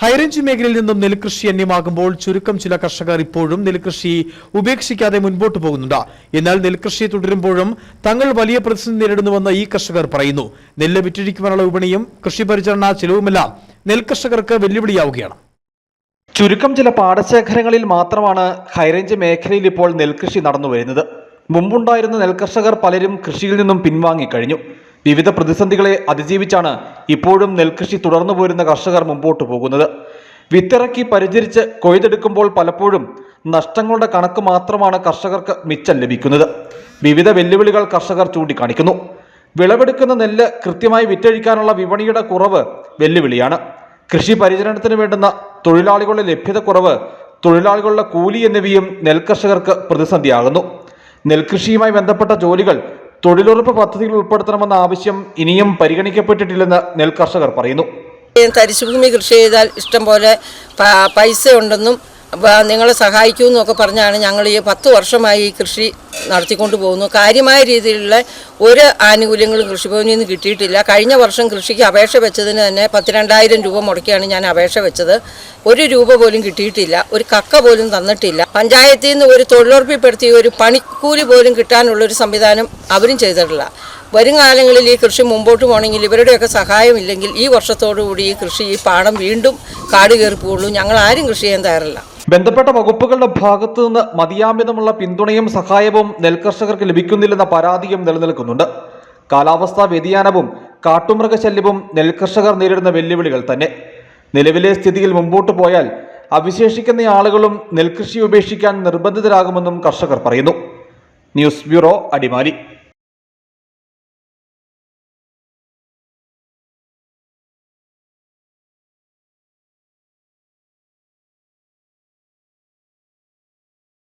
High range മേഖലയിൽ നിന്നും നെൽകൃഷി അന്യമാകുമ്പോൾ ചുരുക്കം ചില കർഷകർ ഇപ്പോഴും നെൽകൃഷി ഉപേക്ഷിക്കാതെ മുൻപോട്ട് പോകുന്നുണ്ട്. എന്നാൽ നെൽകൃഷി തുടരുമ്പോഴും തങ്ങൾ വലിയ പ്രതിസന്ധി നേരിടുന്നുവെന്ന് ഈ കർഷകർ പറയുന്നു. നെല്ല് വിറ്റഴിക്കുവാനുള്ള വിപണിയും കൃഷി പരിചരണ ചെലവുമെല്ലാം നെൽകർഷകർക്ക് വെല്ലുവിളിയാവുകയാണ്. ചുരുക്കം ചില പാടശേഖരങ്ങളിൽ മാത്രമാണ് ഹൈറേഞ്ച് മേഖലയിൽ ഇപ്പോൾ നെൽകൃഷി നടന്നു വരുന്നത് മുമ്പുണ്ടായിരുന്ന നെൽകർഷകർ പലരും കൃഷിയിൽ നിന്നും പിൻവാങ്ങിക്കഴിഞ്ഞു വിവിധ പ്രതിസന്ധികളെ അതിജീവിച്ചാണ് ഇപ്പോഴും നെൽകൃഷി തുടർന്നു പോരുന്ന കർഷകർ മുമ്പോട്ട് പോകുന്നത്. വിത്തിറക്കി പരിചരിച്ച് കൊയ്തെടുക്കുമ്പോൾ പലപ്പോഴും നഷ്ടങ്ങളുടെ കണക്ക് മാത്രമാണ് കർഷകർക്ക് മിച്ചം ലഭിക്കുന്നത്. വിവിധ വെല്ലുവിളികൾ കർഷകർ ചൂണ്ടിക്കാണിക്കുന്നു. വിളവെടുക്കുന്ന നെല്ല് കൃത്യമായി വിറ്റഴിക്കാനുള്ള വിപണിയുടെ കുറവ് വെല്ലുവിളിയാണ്. കൃഷി പരിചരണത്തിന് വേണ്ടുന്ന തൊഴിലാളികളുടെ ലഭ്യത കുറവ് തൊഴിലാളികളുടെ കൂലി എന്നിവയും നെൽകർഷകർക്ക് പ്രതിസന്ധിയാകുന്നു. നെൽകൃഷിയുമായി ബന്ധപ്പെട്ട ജോലികൾ തൊഴിലുറപ്പ് പദ്ധതിയിൽ ഉൾപ്പെടുത്തണമെന്ന ആവശ്യം ഇനിയും പരിഗണിക്കപ്പെട്ടിട്ടില്ലെന്ന് നെൽകർഷകർ പറയുന്നു. തരിശുഭൂമി കൃഷി ചെയ്താൽ ഇഷ്ടംപോലെ പൈസ ഉണ്ടെന്നും വ- സഹായിക്കൂ എന്നൊക്കെ പറഞ്ഞാണ് ഞങ്ങൾ ഈ പത്ത് വർഷമായി ഈ കൃഷി നടത്തിക്കൊണ്ട് പോകുന്നു. കാര്യമായ രീതിയിലുള്ള ഒരു ആനുകൂല്യങ്ങളും കൃഷിഭവനിൽ നിന്ന് കിട്ടിയിട്ടില്ല. കഴിഞ്ഞ വർഷം കൃഷിക്ക് അപേക്ഷ വെച്ചതിന് തന്നെ പത്തിരണ്ടായിരം രൂപ മുടക്കിയാണ് ഞാൻ അപേക്ഷ വെച്ചത്. ഒരു രൂപ പോലും കിട്ടിയിട്ടില്ല. ഒരു കക്ക പോലും തന്നിട്ടില്ല. പഞ്ചായത്തിൽ നിന്ന് ഒരു തൊഴിലുറപ്പിപ്പെടുത്തി ഒരു പണിക്കൂലി പോലും കിട്ടാനുള്ള ഒരു സംവിധാനം അവരും ചെയ്തിട്ടില്ല. വരും കാലങ്ങളിൽ ഈ കൃഷി മുമ്പോട്ട് പോകണമെങ്കിൽ ഇവരുടെയൊക്കെ സഹായമില്ലെങ്കിൽ ഈ വർഷത്തോടുകൂടി ഈ കൃഷി ഈ പാടം വീണ്ടും കാട് കയറി പോകുള്ളൂ. ഞങ്ങൾ ആരും കൃഷി ചെയ്യാൻ തയ്യാറല്ല. ബന്ധപ്പെട്ട വകുപ്പുകളുടെ ഭാഗത്തു നിന്ന് മതിയാമിതമുള്ള പിന്തുണയും സഹായവും നെൽകർഷകർക്ക് ലഭിക്കുന്നില്ലെന്ന പരാതിയും നിലനിൽക്കുന്നുണ്ട്. കാലാവസ്ഥാ വ്യതിയാനവും കാട്ടുമൃഗശല്യവും നെൽകർഷകർ നേരിടുന്ന വെല്ലുവിളികൾ തന്നെ. നിലവിലെ സ്ഥിതിയിൽ മുമ്പോട്ട് പോയാൽ അവശേഷിക്കുന്ന ആളുകളും നെൽകൃഷി ഉപേക്ഷിക്കാൻ നിർബന്ധിതരാകുമെന്നും കർഷകർ പറയുന്നു. News bureau Adimali.